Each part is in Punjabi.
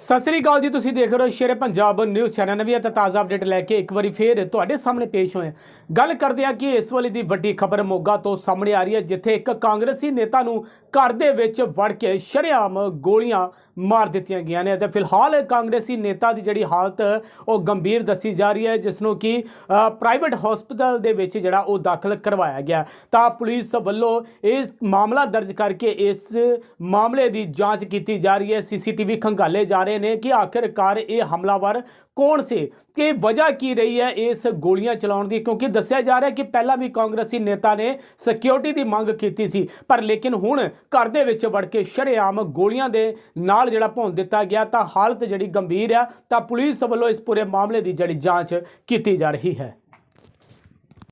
ਸਤਿ ਸ੍ਰੀ ਅਕਾਲ ਜੀ, ਤੁਸੀਂ ਦੇਖ ਰਹੇ ਹੋ ਸ਼ੇਰੇ ਪੰਜਾਬ ਨਿਊਜ਼ ਚੈਨਲ ਨਵੀਂ ਅਤੇ ਤਾਜ਼ਾ ਅਪਡੇਟ ਲੈ ਕੇ ਇੱਕ ਵਾਰੀ ਫੇਰ ਤੁਹਾਡੇ ਸਾਹਮਣੇ ਪੇਸ਼ ਹੋਏ ਗੱਲ ਕਰਦੇ ਹਾਂ ਕਿ ਇਸ ਵੇਲੇ ਦੀ ਵੱਡੀ ਖਬਰ ਮੋਗਾ ਤੋਂ ਸਾਹਮਣੇ ਆ ਰਹੀ ਹੈ, ਜਿੱਥੇ ਇੱਕ ਕਾਂਗਰਸੀ ਨੇਤਾ ਨੂੰ ਘਰ ਦੇ ਵਿੱਚ ਵੜ ਕੇ ਸ਼ਰੇਆਮ ਗੋਲੀਆਂ ਮਾਰ ਦਿੱਤੀਆਂ ਗਈਆਂ ਨੇ ਅਤੇ ਫਿਲਹਾਲ ਕਾਂਗਰਸੀ ਨੇਤਾ ਦੀ ਜਿਹੜੀ ਹਾਲਤ, ਉਹ ਗੰਭੀਰ ਦੱਸੀ ਜਾ ਰਹੀ ਹੈ, ਜਿਸ ਨੂੰ ਕਿ ਪ੍ਰਾਈਵੇਟ ਹਸਪਤਾਲ ਦੇ ਵਿੱਚ ਜਿਹੜਾ ਉਹ ਦਾਖਲ ਕਰਵਾਇਆ ਗਿਆ। ਤਾਂ ਪੁਲਿਸ ਵੱਲੋਂ ਇਸ ਮਾਮਲਾ ਦਰਜ ਕਰਕੇ ਇਸ ਮਾਮਲੇ ਦੀ ਜਾਂਚ ਕੀਤੀ ਜਾ ਰਹੀ ਹੈ। ਸੀਸੀਟੀਵੀ ਖੰਗਾਲੇ ਜਾ ਰਹੇ ਨੇ ਕਿ ਆਖਿਰਕਾਰ ਇਹ ਹਮਲਾਵਰ ਕੌਣ ਸੀ ਕਿ ਵਜ੍ਹਾ ਕੀ ਰਹੀ ਹੈ ਇਸ ਗੋਲੀਆਂ ਚਲਾਉਣ ਦੀ? ਕਿਉਂਕਿ ਦੱਸਿਆ ਜਾ ਰਿਹਾ ਕਿ ਪਹਿਲਾਂ ਵੀ ਕਾਂਗਰਸੀ ਨੇਤਾ ਨੇ ਸਿਕਿਉਰਿਟੀ ਦੀ ਮੰਗ ਕੀਤੀ ਸੀ, ਪਰ ਲੇਕਿਨ ਹੁਣ ਘਰ ਦੇ ਵਿੱਚ ਵੜ ਕੇ ਸ਼ਰੇਆਮ ਗੋਲੀਆਂ ਦੇ ਨਾਲ ਜਿਹੜਾ ਭੌਂ ਦਿੱਤਾ ਗਿਆ, ਤਾਂ ਹਾਲਤ ਜਿਹੜੀ ਗੰਭੀਰ ਆ, ਤਾਂ ਪੁਲਿਸ ਵੱਲੋਂ ਇਸ ਪੂਰੇ ਮਾਮਲੇ ਦੀ ਜਿਹੜੀ ਜਾਂਚ ਕੀਤੀ ਜਾ ਰਹੀ ਹੈ।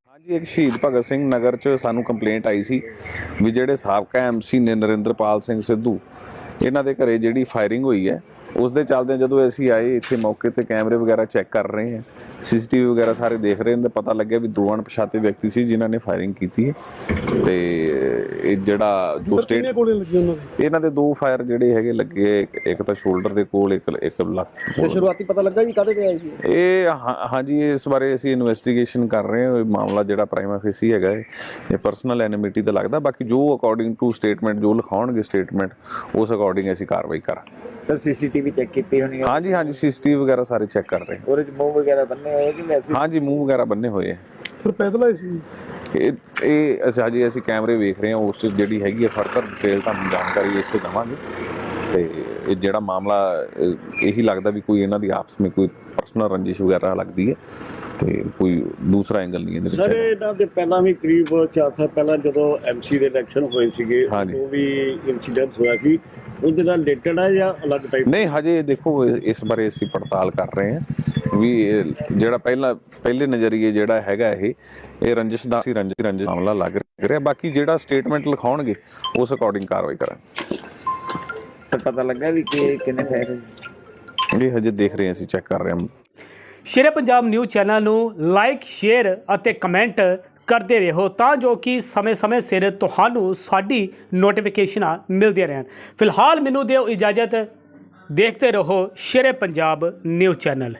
ਹਾਂਜੀ, ਇੱਕ ਸ਼ਹੀਦ ਭਗਤ ਸਿੰਘ ਨਗਰ 'ਚ ਸਾਨੂੰ ਕੰਪਲੇਂਟ ਆਈ ਸੀ ਵੀ ਜਿਹੜੇ ਸਾਬਕਾ ਐਮਸੀ ਨੇ ਨਰਿੰਦਰਪਾਲ ਸਿੰਘ ਸਿੱਧੂ, ਇਹਨਾਂ ਦੇ ਘਰੇ ਜਿਹੜੀ ਫਾਇਰਿੰਗ ਹੋਈ ਹੈ ਉਸ ਦੇ ਚੱਲਦੇ ਜਦੋਂ ਅਸੀਂ ਆਏ ਇੱਥੇ ਮੌਕੇ ਤੇ ਕੈਮਰੇ ਵਗੈਰਾ ਚੈੱਕ ਕਰ ਰਹੇ ਹਾਂ ਸੀਸੀਟੀਵੀ ਵਗੈਰਾ ਸਾਰੇ ਦੇਖ ਰਹੇ ਨੇ ਪਤਾ ਲੱਗਿਆ ਵੀ ਦੋ ਅਣਪਛਾਤੇ ਵਿਅਕਤੀ ਸੀ ਜਿਨ੍ਹਾਂ ਨੇ ਫਾਇਰਿੰਗ ਕੀਤੀ ਹੈ। ਤੇ ਇਹ ਜਿਹੜਾ ਜੋ ਸਟੇਟ ਇਹਨਾਂ ਦੇ ਦੋ ਫਾਇਰ ਜਿਹੜੇ ਹੈਗੇ ਲੱਗੇ ਇੱਕ- ਤਾਂ ਸ਼ੋਲਡਰ ਦੇ ਕੋਲ ਇੱਕ ਇੱਕ ਲੱਤ ਤੇ। ਸ਼ੁਰੂਆਤੀ ਪਤਾ ਲੱਗਾ ਜੀ ਕਾਹਦੇ ਤੇ ਆਈ ਸੀ? ਇਹ ਹਾਂਜੀ ਇਸ ਬਾਰੇ ਅਸੀਂ ਇਨਵੈਸਟੀਗੇਸ਼ਨ ਕਰ ਰਹੇ ਹਾਂ ਇਹ ਮਾਮਲਾ ਜਿਹੜਾ ਪ੍ਰਾਈਮਾ ਫੇਸੀ ਹੈਗਾ ਇਹ ਪਰਸਨਲ ਐਨਿਮਿਟੀ ਦਾ ਲੱਗਦਾ ਬਾਕੀ ਜੋ ਅਕੋਰਡਿੰਗ ਟੂ ਸਟੇਟਮੈਂਟ ਜੋ ਲਿਖਾਉਣਗੇ ਸਟੇਟਮੈਂਟ ਉਸ ਅਕੋਰਡਿੰਗ ਅਸੀਂ ਕਾਰਵਾਈ ਕਰਾਂਗੇ। ਸਰ ਸੀਸੀਟੀਵੀ ਚੈੱਕ ਕੀਤੀ ਹੋਣੀ ਹੈ ਹਾਂਜੀ ਹਾਂਜੀ ਸੀਸੀਟੀਵੀ ਵਗੈਰਾ ਸਾਰੇ ਚੈੱਕ ਕਰ ਰਹੇ ਉਹਦੇ ਚ ਮੂੰਹ ਵਗੈਰਾ ਬੰਨੇ ਹੋਏ ਕਿ ਵੈਸੇ? ਹਾਂ ਹਾਂਜੀ ਮੂੰਹ ਵਗੈਰਾ ਬੰਨੇ ਹੋਏ ਹੈ ਫਿਰ ਪੈਦਲ ਆਏ ਸੀ? ਇਹ ਇਹ ਅਸੀਂ ਹਜੇ ਅਸੀਂ ਕੈਮਰੇ ਵੇਖ ਰਹੇ ਹਾਂ ਉਸ 'ਚ ਜਿਹੜੀ ਹੈਗੀ ਹੈ ਫਰਦਰ ਡਿਟੇਲ ਤੁਹਾਨੂੰ ਜਾਣਕਾਰੀ ਇਸੇ ਦਵਾਂਗੇ। ਤੇ ਇਹ ਜਿਹੜਾ ਮਾਮਲਾ ਇਹ- ਲੱਗਦਾ ਵੀ ਕੋਈ ਇਹਨਾਂ ਦੀ ਆਪਸ ਵਿੱਚ ਕੋਈ ਪਰਸਨਲ ਰੰਜਿਸ਼ ਵਗੈਰਾ ਲੱਗਦੀ ਹੈ ਤੇ ਕੋਈ ਦੂਸਰਾ ਐਂਗਲ ਨਹੀਂ ਇਹਦੇ ਵਿੱਚ ਸਰ। ਇਹਨਾਂ ਦੇ ਪਹਿਲਾਂ ਵੀ ਕਰੀਬ 4 ਸਾਲ ਪਹਿਲਾਂ ਜਦੋਂ ਐਮਸੀ ਦੇ ਇਲੈਕਸ਼ਨ ਹੋਏ ਸੀਗੇ। ਉਹ ਵੀ ਇਨਸੀਡੈਂਟ ਹੋਇਆ ਸੀ ਉਹਦੇ ਨਾਲ ਰਿਲੇਟਡ ਹੈ ਜਾਂ ਅਲੱਗ ਟਾਈਪ ਨਹੀਂ ਹਜੇ ਦੇਖੋ ਇਸ ਬਾਰੇ ਅਸੀਂ ਪੜਤਾਲ ਕਰ ਰਹੇ ਹਾਂ ਵੀ ਜਿਹੜਾ ਪਹਿਲਾ ਪਹਿਲੇ ਨਜ਼ਰੀਏ ਜਿਹੜਾ ਹੈਗਾ ਇਹ ਇਹ ਰੰਜਿਸ਼ ਦਾ ਸੀ ਰੰਜਿਸ਼ ਰੰਜਿਸ਼ ਮਾਮਲਾ ਲੱਗ ਰਿਹਾ ਬਾਕੀ ਜਿਹੜਾ ਸਟੇਟਮੈਂਟ ਲਿਖਾਉਣਗੇ ਉਸ ਅਕੋਰਡਿੰਗ ਕਾਰਵਾਈ ਕਰਾਂਗੇ ਸਰ ਪਤਾ ਲੱਗਾ ਵੀ ਕਿ ਕਿੰਨੇ ਫੈਰ ਇਹ ਹਜੇ ਦੇਖ ਰਹੇ ਹਾਂ ਅਸੀਂ ਚੈੱਕ ਕਰ ਰਹੇ ਹਾਂ। ਸ਼ੇਰੇ ਪੰਜਾਬ ਨਿਊਜ਼ ਚੈਨਲ ਨੂੰ ਲਾਈਕ ਸ਼ੇਅਰ ਅਤੇ ਕਮੈਂਟ ਕਰਦੇ ਰਹੋ ਤਾਂ ਜੋ ਕਿ ਸਮੇਂ-ਸਮੇਂ ਸਿਰ ਤੁਹਾਨੂੰ ਸਾਡੀ ਨੋਟੀਫਿਕੇਸ਼ਨਾਂ ਮਿਲਦੀਆਂ ਰਹਿਣ। ਫਿਲਹਾਲ ਮੈਨੂੰ ਦਿਓ ਇਜਾਜ਼ਤ। ਦੇਖਦੇ ਰਹੋ ਸ਼ੇਰੇ ਪੰਜਾਬ ਨਿਊਜ਼ ਚੈਨਲ